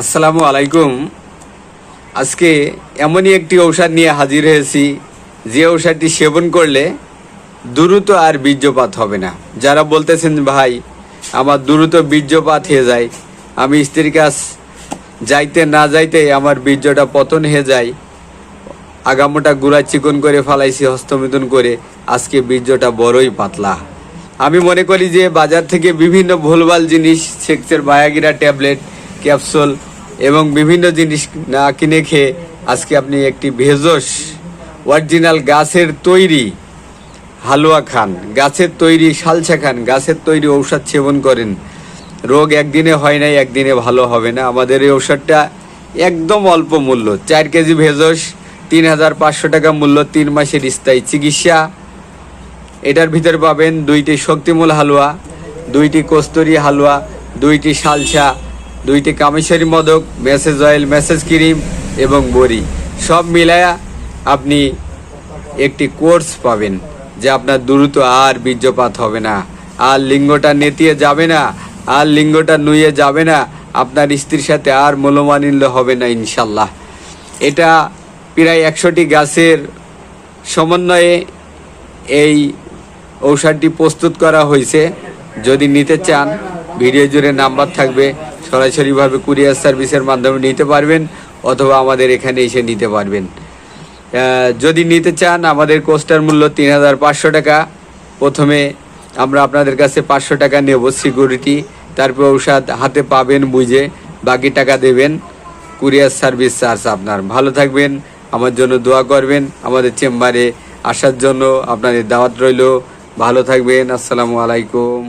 আসসালামু আলাইকুম। আজকে এমনই একটি ঔষধ নিয়ে হাজির হয়েছি। যে ঔষধটি সেবন করলে দ্রুত আর বীর্যপাত হবে না। যারা বলতেছেন, ভাই, আমার দ্রুত বীর্যপাত হয়ে যায়। আমি স্ত্রীর কাছ যাইতে না যাইতে আমার বীর্যটা পতন হয়ে যায়। আগামোটা গুড়া চিকন করে ফালাইছি, হস্তমিথুন করে। আজকে বীর্যটা বড়ই পাতলা। আমি মনে করি যে বাজার থেকে বিভিন্ন ভুলভাল জিনিস, সেক্সের বায়াগিরা ট্যাবলেট ক্যাপসুল এবং বিভিন্ন জিনিস না কিনে খেয়ে আজকে আপনি একটি ভেজস অরিজিনাল গাছের তৈরি হালুয়া খান, গাছের তৈরি শালচা খান, গাছের তৈরি ঔষধ সেবন করেন। রোগ একদিনে হয় নাই, একদিনে ভালো হবে না। আমাদের এই ঔষধটা একদম অল্প মূল্য, চার কেজি ভেজস তিন হাজার পাঁচশো টাকা মূল্য, তিন মাসের স্থায়ী চিকিৎসা। এটার ভিতরে পাবেন দুইটি শক্তিমূল হালুয়া, দুইটি কস্তুরি হালুয়া, দুইটি শালসা দুইটি কামেশ্বরী মদক, মেসেজ অয়েল, মেসেজ ক্রিম এবং বড়ি। সব মিলায়া আপনি একটি কোর্স পাবেন যে আপনার দ্রুত আর বীর্যপাত হবে না। আর লিঙ্গটা নেতিয়ে যাবে না, আর লিঙ্গটা নুয়ে যাবে না, আপনার স্ত্রীর সাথে আর মূল্যমানিল্য হবে না ইনশাল্লাহ এটা প্রায় একশোটি গাছের সমন্বয়ে এই ঔষধটি প্রস্তুত করা হয়েছে। যদি নিতে চান, ভিডিও জুড়ে নাম্বার থাকবে সরাসরিভাবে কুরিয়ার সার্ভিসের মাধ্যমে নিতে পারবেন অথবা আমাদের এখানে এসে নিতে পারবেন। যদি নিতে চান, আমাদের কোস্টার মূল্য তিন হাজার পাঁচশো টাকা। প্রথমে আমরা আপনাদের কাছে পাঁচশো টাকা নেব সিকিউরিটি। তারপর ঔষধ হাতে পাবেন বুঝে বাকি টাকা দেবেন। কুরিয়ার সার্ভিস চার্জ আপনার। ভালো থাকবেন, আমার জন্য দোয়া করবেন, আমাদের চেম্বারে আসার জন্য আপনাদের দাওয়াত রইল। ভালো থাকবেন, আসসালামু আলাইকুম।